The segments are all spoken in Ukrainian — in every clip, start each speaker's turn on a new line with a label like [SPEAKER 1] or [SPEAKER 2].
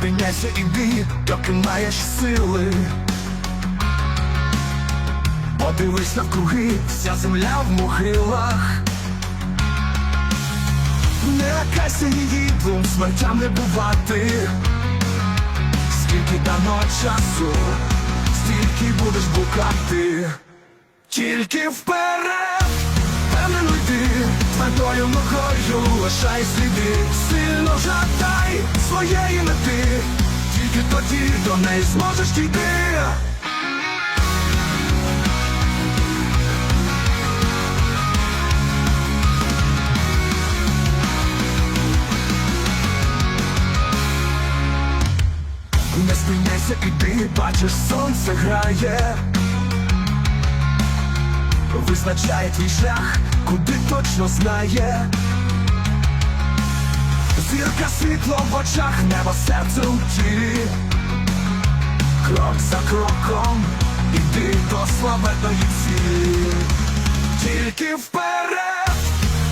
[SPEAKER 1] спиняйся, іди, доки маєш сили. Подивись навкруги, вся земля в могилах. Не лякайся її, двом смертям не бувати. Скільки дано часу, стільки будеш блукати. Тільки вперед, ногою лишай сліди, сильно жадай своєї мети, тільки тоді до неї зможеш дійти. Не спиняйся, іди, бачиш, сонце грає. Визначає твій шлях, куди точно знає. Зірка світло в очах, небо серце у тілі. Крок за кроком, іди до славетної цілі. Тільки вперед,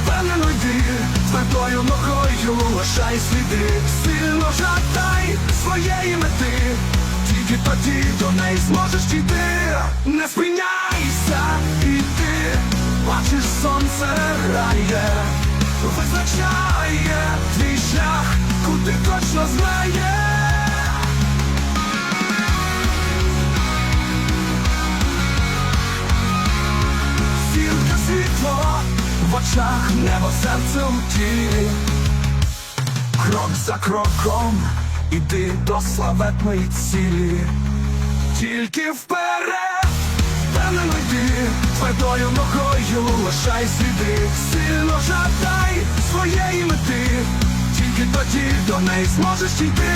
[SPEAKER 1] впевнено йди, твердою ногою лишай сліди, сильно жадай своєї мети, тільки тоді до неї зможеш дійти, не спиняйся, іди, бачиш, сонце грає, визначає твій шлях, куди точно знає. Зірка світло в очах, небо серце у тілі. Крок за кроком, іди до славетної цілі. Тільки вперед, впевнено йди, твердою ногою лишай сліди, сильно жадай своєї мети, тільки тоді до неї зможеш дійти.